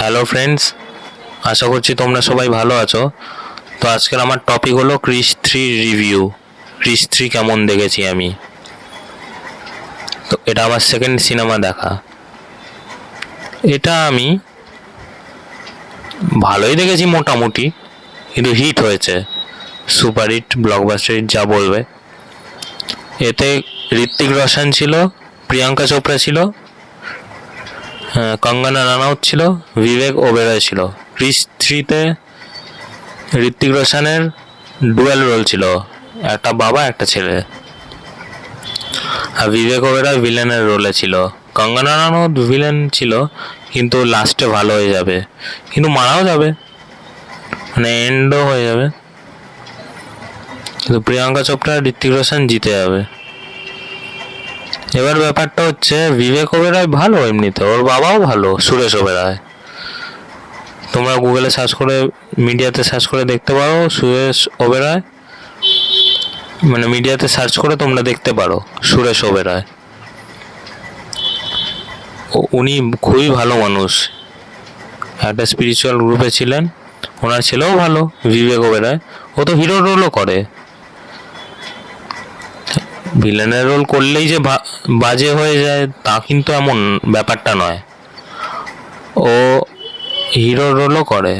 Hello friends আশা করছি তোমরা সবাই ভালো আছো। তো আজকের আমার টপিক হলো Krrish three review Krrish three কেমন দেখেছি আমি। তো এটা আমার সেকেন্ড সিনেমা দেখা। এটা আমি ভালোই দেখেছি মোটামুটি, কিন্তু হিট হয়েছে। সুপার হিট ব্লকবাস্টার হিট যা বলবে। এতে ঋত্বিক রোশন ছিল, প্রিয়াঙ্কা চোপড়া ছিল কঙ্গনা রানাউত ছিল, বিবেক ওবেরয় ছিল। ক্রিস থ্রিতে ঋত্বিক রোশনের ডুয়েল রোল ছিল, একটা বাবা, একটা ছেলে। আর বিবেক ওবেরয় ভিলেনের রোলে ছিল। কঙ্গনা রানাউত ভিলেন ছিল, কিন্তু লাস্টে ভালো হয়ে যাবে। কিন্তু মারাও যাবে। মানে এন্ডও হয়ে যাবে। কিন্তু প্রিয়াঙ্কা চোপড়া ঋত্বিক রোশন জিতে যাবে। এবার ব্যাপারটা হচ্ছে, বিবেক ওবেরয় ভালো এমনিতে, ওর বাবাও ভালো, সুরেশ ওবেরয় তোমরা গুগলে সার্চ করে মিডিয়াতে সার্চ করে দেখতে পারো, সুরেশ ওবেরয় মানে মিডিয়াতে সার্চ করে তোমরা দেখতে পারো, সুরেশ ওবেরয় উনি খুবই ভালো মানুষ। একটা স্পিরিচুয়াল গ্রুপে ছিলেন। ওনার ছেলেও ভালো, বিবেক ওবেরয় ও তো হিরো রোলও করে। ভিলেনের রোল করলেই যে বাজে হয়ে যায়, তা কিন্তু এমন ব্যাপারটা নয়। ও হিরো রোলও করে।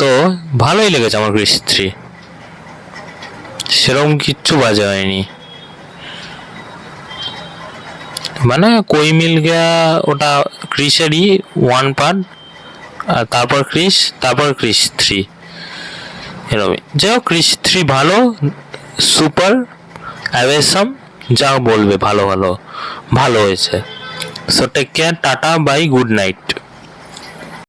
তো ভালোই লেগেছে আমার ক্রিস থ্রি সেরকম কিচ্ছু বাজে হয়নি। মানে কই মিল গয়া ওটা ক্রিসেরই ওয়ান পার্ট আর তারপর ক্রিস তারপর ক্রিস থ্রি। এরকমই যাই হোক ক্রিস থ্রি ভালো, সুপার অ্যাভেসাম যা বলবে, ভালো ভালো ভালো হয়েছে। So take care tata bye good night